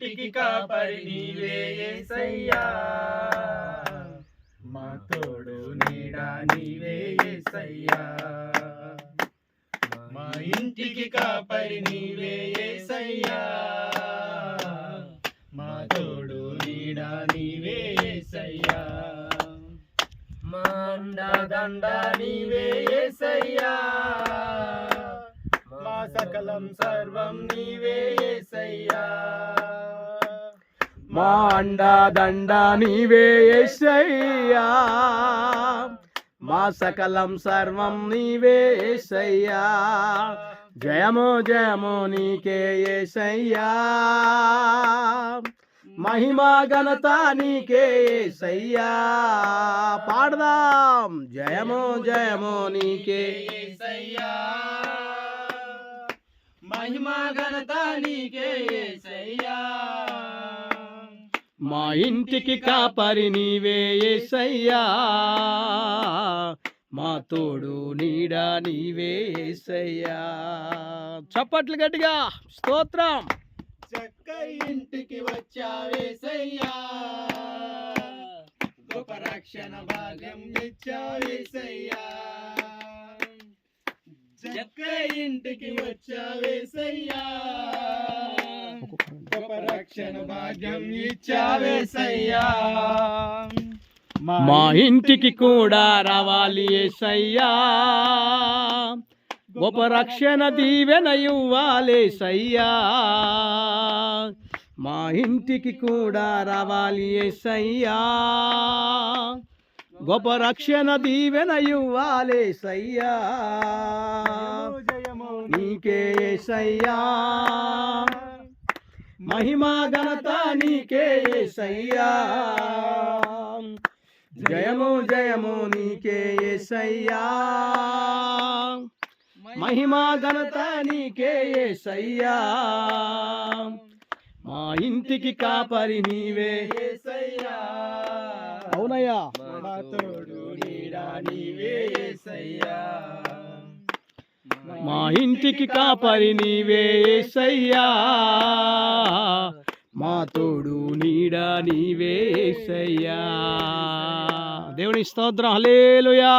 ఇంటికి కాపరి నీవే యేసయ్యా మా తోడు నీడా నీవే యేసయ్యా మా ఇంటికి కాపరి నీవే యేసయ్యా మా తోడు నీడా నీవే యేసయ్యా మా అండదండ నీవే యేసయ్యా మా సకలం సర్వం నీవే యేసయ్యా మా అండా దండ నీవే యేసయ్యా మా సకలం సర్వం నీవే యేసయ్యా జయమో జయము నీకే యేసయ్యా మహిమా ఘనత నీకే యేసయ్యా పాడదాం. జయమో జయమో నీకే యేసయ్యా మహిమా ఘనత నీకే యేసయ్యా మా ఇంటికి కాపరి నీవే యేసయ్యా మా తోడు నీడా నీవే యేసయ్యా చప్పట్లు గట్టిగా స్తోత్రం. చక్క ఇంటికి వచ్చావేసయ్యా గొప్ప రక్షణ భాగ్యం ఇచ్చావేసయ్యా చక్క ఇంటికి వచ్చావేసయ్యా రక్షణ భాగ్యం ఇచ్చావేసయ్యా మా ఇంటికి కూడా రావాలి ఏసయ్యా గొప్ప రక్షణ దీవెన ఇవ్వాలేసయ్యా మా ఇంటికి కూడా రావాలి ఏసయ్యా గొప్ప రక్షణ దీవెన ఇవ్వాలేసయ్యా నీకే ఏసయ్యా మహిమా ఘనత నీకే యేసయ్యా జయము జయము నీకే యేసయ్యా మహిమా ఘనత నీకే యేసయ్యా మా ఇంటికి కాపరి నీవే యేసయ్యా అవునయ్యా. మా తోడు నీడా నీవే యేసయ్యా మా ఇంటికి కాపరి నీవే యేసయ్యా మా తోడు నీడా నీవే దేవుని స్తోత్రం. హలేలుయా